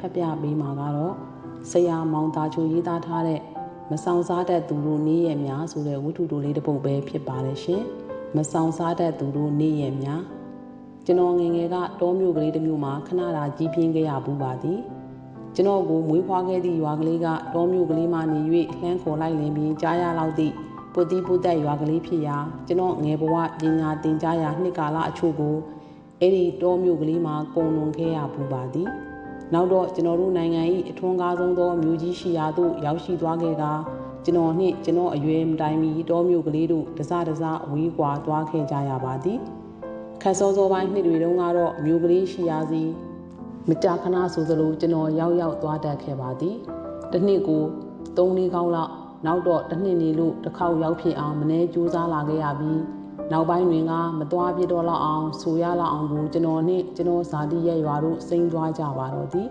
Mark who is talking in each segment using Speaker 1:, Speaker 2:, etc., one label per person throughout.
Speaker 1: ဖတ်ပြပေးမှာကတော့ဆရာမောင်သားချိုရေးသားထားတဲ့မဆောင်စားတတ်သူတို့နေ့ရက်များဆိုတဲ့ဝတ္ထုတိုလေးတစ်ပုဒ်ပဲဖြစ်ပါတယ်ရှင်မဆောင်စားတတ်သူတို့နေ့ရက်များကျွန်တော်ငယ်ငယ်ကတောမြို့ကလေးတစ်မြို့မှာခဏတာကြီးပြင်းခဲ့ရဘူးပါသည်ကျွန်တော်ကိုမွေးဖွားခဲ့သည့်ရွာကလေးကတောမြို့ကလေးမှနေ၍လှမ်းခေါ်လိုက်လင်ပြီးကြားရလောက်သည့်ပုတိပုတက်ရွာကလေးဖြစ်ရာကျွန်တော်ငယ်ဘဝပညာသင်ကြားရာနှစ်ကာလအချို့ကို အဲ့ဒီတောမြို့ကလေးမှာကုံလွန်ခဲ့ရဘူးပါသည်နောက်တော့ကျွန်တော်တို့နိုင်ငံ၏အထွန်းကားဆုံးသောမြို့ကြီးရှိရာသို့ရောက်ရှိသွားခဲ့ကကျွန်တော်နှင့်ကျွန်တော်အရွယ်မတိုင်မီတောမြို့ကလေးတို့တစတစဝေးကွာသွားခဲ့ကြရပါသည်ခက်စောစောပိုင်းနှစ်တွေတုန်းကတော့မြို့ကလေးရှိရာစီမကြာခဏဆိုသလိုကျွန်တော်ရောက်ရောက်သွားတတ်ခဲ့ပါသည်တစ်နှစ်ကို3လေးကောင်းလောက်နောက်တော့တစ်နှစ်နေလို့တစ်ခေါက်ရောက်ဖြစ်အောင်မနေကြိုးစားလာခဲ့ရပြီး နောက်ပိုင်းတွင်ကမသွားပြတော့လောက်အောင်ဆိုရလောက်အောင်ကိုကျွန်တော်နှင့်ကျွန်တော်ဇာတိရဲ့ရွာတို့စိမ့်သွားကြပါတော့သည်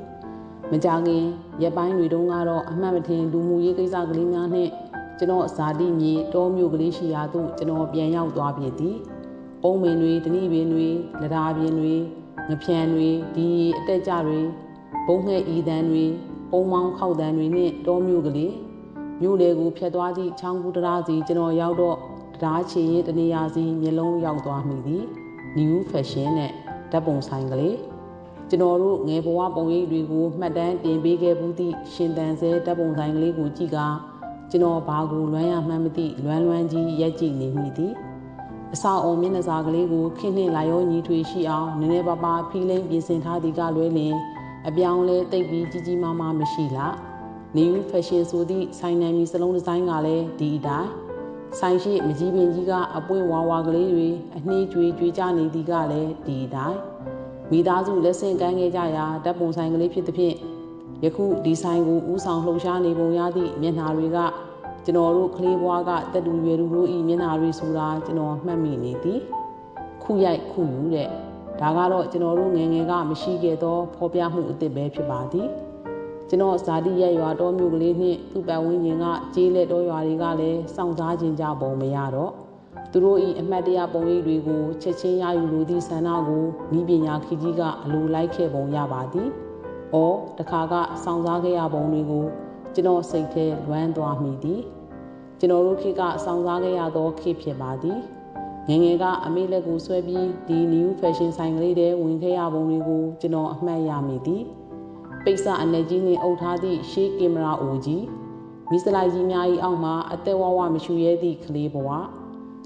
Speaker 1: မကြခင်ရက်ပိုင်းတွေတုန်းကတော့အမှတ်မထင်လူမှုရေးကိစ္စကလေးများနှင့်ကျွန်တော်ဇာတိမြေတောမြို့ကလေးရှိရာသို့ကျွန်တော်ပြန်ရောက်သွားပြီသည်။အုံးမင်တွေတဏိပင်တွေလဒါပင်တွေငဖြန်တွေဒီအတက်ကြတွေဘုံငှဲ့ဤတန်းတွေပုံမောင်းခောက်တန်းတွေနှင့်တောမြို့ကလေးမြို့လေကိုဖျက်သွားသည့်ချောင်းကူတရာစီကျွန်တော်ရောက်တော့ တရားချေရင်တနေရာစီမျက်လုံးရောက်သွားမိသည် new fashion နဲ့ဓာတ်ပုံဆိုင်ကလေးကျွန်တော်တို့ငယ်ဘဝပုံရိပ်တွေကိုမှတ်တမ်းတင်ပေးခဲ့မှုသည့်ရှင်တန်ဆဲဓာတ်ပုံဆိုင်ကလေးကိုကြည့်ကကျွန်တော်ဘာကိုလွမ်းရမှန်းမသိလွမ်းလွမ်းကြီးရက်ကြည့်နေမိသည်အစာအုံမျက်နှာစာကလေးကိုခင်းနှင့်လာရောညီထွေရှိအောင်နည်းနည်းပါးပါးဖီးလိမ့်ပြင်ဆင်ထားသည်ကလွဲလင်အပြောင်းလဲတိတ်ပြီးကြီးကြီးမားမားမရှိလား new fashion ဆိုသည့်ဆိုင်နယ်မီစလုံးဒီဇိုင်းကလည်းဒီအတိုင်း ဆိုင်ရှိမကြီးပင်ကြီးကအပွင့်ဝါဝါကလေးတွေအနှေးကြွေကြွေကြနေသည်ကလည်းဒီအတိုင်းမိသားစုလက်ဆင့်ကမ်းခဲ့ကြရာဓာတ်ပုံဆိုင်ကလေးဖြစ်သဖြင့်ယခုဒီဆိုင်ကိုဥဆောင်လှုပ်ရှားနေပုံရသည့်မျက်နှာတွေကကျွန်တော်တို့ကလေးဘွားကတက်တူရွယ်သူတို့ဤမျက်နှာတွေဆိုတာကျွန်တော်မှတ်မိနေသည်ခုရိုက်ခုယူတဲ့ဒါကတော့ကျွန်တော်တို့ငယ်ငယ်ကမရှိခဲ့သောဖော်ပြမှုအသစ်ပဲဖြစ်ပါသည် ကျွန်တော်ဇာတိရဲ့ရွာတော်မျိုးကလေးနှင့်သူ့ပတ်ဝန်းကျင်ကကျေးလက်တော်ရွာတွေကလည်းစောင့်စားခြင်းကြပုံမရတော့သူတို့ဤအမှတ်တရပုံရိပ်တွေကိုချက်ချင်းရယူလိုသည့်ဆန္ဒကိုဤပညာခကြီးကအလိုလိုက်ခဲ့ပုံရပါသည်။အော်တခါကစောင့်စားခဲ့ရပုံတွေကိုကျွန်တော်စိတ်ထဲလွမ်းသွားမိသည်။ကျွန်တော်တို့ခေတ်ကစောင့်စားခဲ့ရသောခေတ်ဖြစ်ပါသည်။ငငယ်ကအမေလက်ကိုဆွဲပြီးဒီ new fashion ဆိုင်ကလေးတွေဝင်ခဲ့ရပုံတွေကိုကျွန်တော်အမှတ်ရမိသည်။ ပိတ်စအနေကြီးနှင့်အုပ်ထားသည့်ရှေးကင်မရာအိုကြီးမိစလိုက်ကြီးများ၏အောက်မှအသက်ဝဝမရှူရဲသည့်ကလေးဘဝ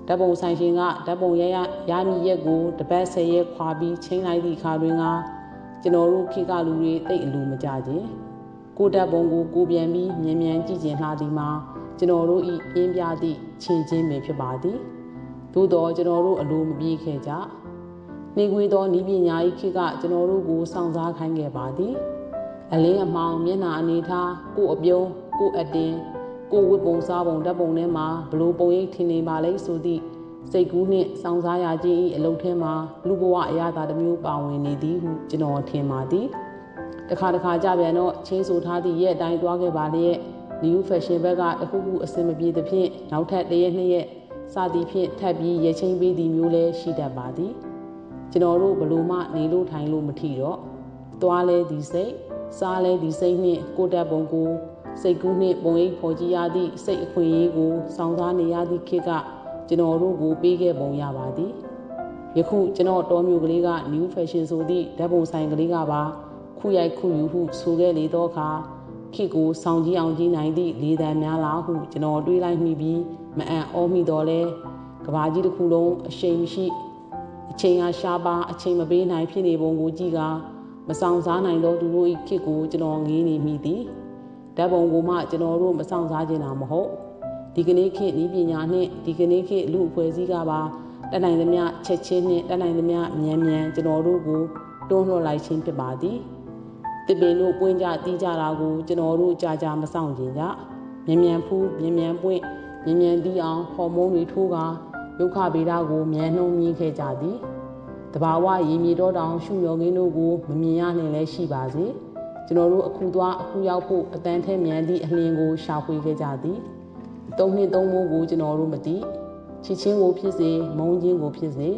Speaker 1: ဓာတ်ပုံဆိုင်ရှင်ကဓာတ်ပုံရရရမီရက်ကိုတပတ်ဆယ်ရက်ခွာပြီးချိန်လိုက်သည့်အခါတွင်ကကျွန်တော်တို့ခေတ်ကလူတွေတိတ်အလူမကြခြင်းကိုဓာတ်ပုံကိုကိုပြန်ပြီးမြင်မြန်ကြည့်ကျင်လှသည်မှာကျွန်တော်တို့ဤပြင်းပြသည့်ချင်းချင်းပင်ဖြစ်ပါသည်သို့တော့ကျွန်တော်တို့အလိုမပြေခဲ့ကြနေခွေသောဤပညာ၏ခေတ်ကကျွန်တော်တို့ကိုစောင့်စားခိုင်းခဲ့ပါသည် အလင်းအမောင်မျက်နှာအနေထားကိုအပြုံးကိုအတင်ကိုဝတ်ပုံစားပုံဓာတ်ပုံထဲမှာဘလို့ပုံရိပ်ထင်နေပါလဲဆိုသည့်စိတ်ကူးနှင့်စောင့်စားရခြင်း၏အလုပ်ထဲမှာလူဘဝအရာသာတစ်မျိုးပါဝင်နေသည်ဟုကျွန်တော်ထင်ပါသည်တခါတခါကြပြန်တော့ချင်းဆိုထားသည့်ရဲ့အတိုင်းသွားခဲ့ပါလျက် new fashion ဘက်ကတခုခုအဆင်မပြေသဖြင့်နောက်ထပ်တရက်နှစ်ရက်စသည်ဖြင့်ထပ်ပြီးရချင်းပေးသည်မျိုးလည်းရှိတတ်ပါသည်ကျွန်တော်တို့ဘလို့မှနေလို့ထိုင်လို့မထီတော့သွားလဲဒီစိတ် စားလဲဒီစိတ်နှင့်ကိုတက်ပုံကိုစိတ်ကူးနှင့်ပုံရိပ်ဖော်ကြည့်ရသည့်စိတ်အခွင့်အရေးကိုစောင့်စားနေရသည့်ခေတ်ကကျွန်တော်တို့ကိုပေးခဲ့ပုံရပါသည်ယခုကျွန်တော်တော်မျိုးကလေးက new fashion ဆိုသည့်ဓာတ်ပုံဆိုင်ကလေးကပါခုရိုက်ခုယူဟုဆိုခဲ့လေသောအခါခေတ်ကိုဆောင်ကြည့်အောင်ကြည့်နိုင်သည့်လေတံများလားဟုကျွန်တော်တွေးလိုက်မိပြီးမအံ့ဩမိတော့လဲကဘာကြီးတစ်ခုလုံးအရှိန်မရှိအချိန်အားရှားပါအချိန်မပေးနိုင်ဖြစ်နေပုံကိုကြည့်ကာ မဆောင်စားနိုင်သောသူတို့၏ခေတ်ကိုကျွန်တော်ငေးနေမိသည်ဓာတ်ပုံကိုမှကျွန်တော်တို့မဆောင်စားခြင်းတာမဟုတ်ဒီကနေ့ခေတ်ဤပညာနှင့်ဒီကနေ့ခေတ်လူအဖွဲ့အစည်းကပါတက်နိုင်သမျှချက်ချင်းနှင့်တက်နိုင်သမျှမြန်မြန်ကျွန်တော်တို့ကိုတွန်းလှော်လိုက်ခြင်းဖြစ်ပါသည်တပင်တို့ပွင့်ကြတီးကြတာကိုကျွန်တော်တို့ကြာကြာမဆောင်ခြင်းကြမြန်မြန်ဖူးမြန်မြန်ပွင့်မြန်မြန်တီးအောင်ဟော်မုန်းတွေထိုးကာဒုက္ခဗေဒကိုမြန်နှုံးမြင်ခဲ့ကြသည် တဘာဝရေမြေတော်တောင်ရှုမျောခင်းတို့ကိုမမြင်ရနိုင်လဲရှိပါစေကျွန်တော်တို့အခုသွားအခုရောက်ဖို့အတန်းထဲမြန်သည့်အလင်းကိုရှာဖွေခဲ့ကြသည်သုံးနှစ်သုံးမိုးကိုကျွန်တော်တို့မသိချစ်ချင်းကိုဖြစ်စေမုန်းချင်းကိုဖြစ်စေ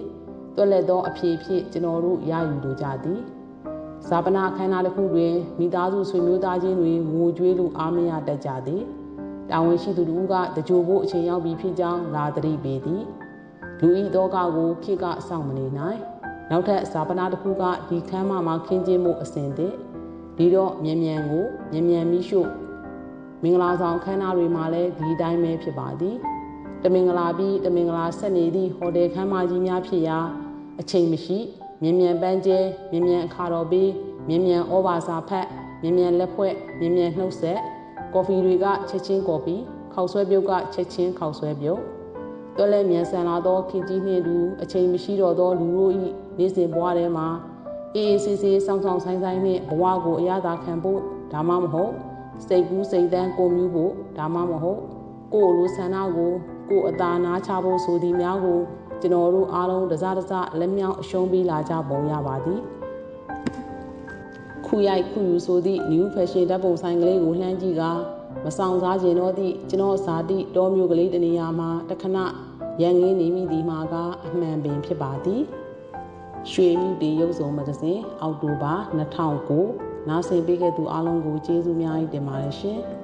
Speaker 1: တွက်လက်သောအဖြစ်ဖြစ်ကျွန်တော်တို့ရယူလိုကြသည်ဇာပနာအခမ်းအနားတစ်ခုတွင်မိသားစုဆွေမျိုးသားချင်းတွေငိုကြွေးလို့အားမရတတ်ကြသည်တာဝန်ရှိသူတို့ကတကြိုဖို့အချိန်ရောက်ပြီဖြစ်ကြောင်းလာသတိပေးသည်လူဤတော့ကကိုခေကစောင့်မနေနိုင် နောက်ထပ်ဇာပနာတစ်ခုကဒီခမ်းမမှာခင်းကျင်းမှုအစဉ်သည်ဒီတော့မြန်မြန်ကိုမြန်မြန်မိရှုမင်္ဂလာဆောင်ခမ်းနားတွေမှာလည်းဒီတိုင်းပဲဖြစ်ပါသည်တမင်္ဂလာပြီးတမင်္ဂလာဆက်နေသည့်ဟိုတယ်ခမ်းမကြီးများဖြစ်ရာအချိန်မရှိမြန်မြန်ပန်းကျဲမြန်မြန်အခါတော်ပေးမြန်မြန်ဩဘာစာဖတ်မြန်မြန်လက်ဖွဲ့မြန်မြန်နှုတ်ဆက်ကော်ဖီတွေကချက်ချင်းကော်ဖီခေါက်ဆွဲပြုတ်ကချက်ချင်းခေါက်ဆွဲပြုတ်တွဲလဲမြန်ဆန်လာသောခင်ကြီးနှင့်တူအချိန်မရှိတော့သောလူတို့၏ နေ့စဉ်ဘဝထဲမှာအေးအေးဆေးဆေးစောင်းဆောင်ဆိုင်ဆိုင်နှင့်ဘဝကိုအရသာခံဖို့ဒါမှမဟုတ်စိတ်ကူးစိတ်တန်းကိုမျိုးဖို့ဒါမှမဟုတ်ကိုယ်လိုဆန္ဒကိုကိုယ်အသာနာချဖို့ဆိုသည်များကိုကျွန်တော်တို့အားလုံးတစားတစားလက်မြောက်အရှုံးပေးလာကြပုံရပါသည်ခုရိုက်ခုယူဆိုသည့် new fashion ဓာတ်ပုံဆိုင်ကလေးကိုလှမ်းကြည့်ကမဆောင်စားခြင်းတော့သည့်ကျွန်တော်ဇာတိတောမျိုးကလေးတနေရာမှာတခဏရန်ငင်းနေမိသည်မှာကအမှန်ပင်ဖြစ်ပါသည် ရွှေမြူတီရုပ်စုံမဂဇင်းအောက်တိုဘာ2009နားဆင်ပေးခဲ့သူအားလုံးကိုကျေးဇူးများတင်ပါတယ်ရှင်။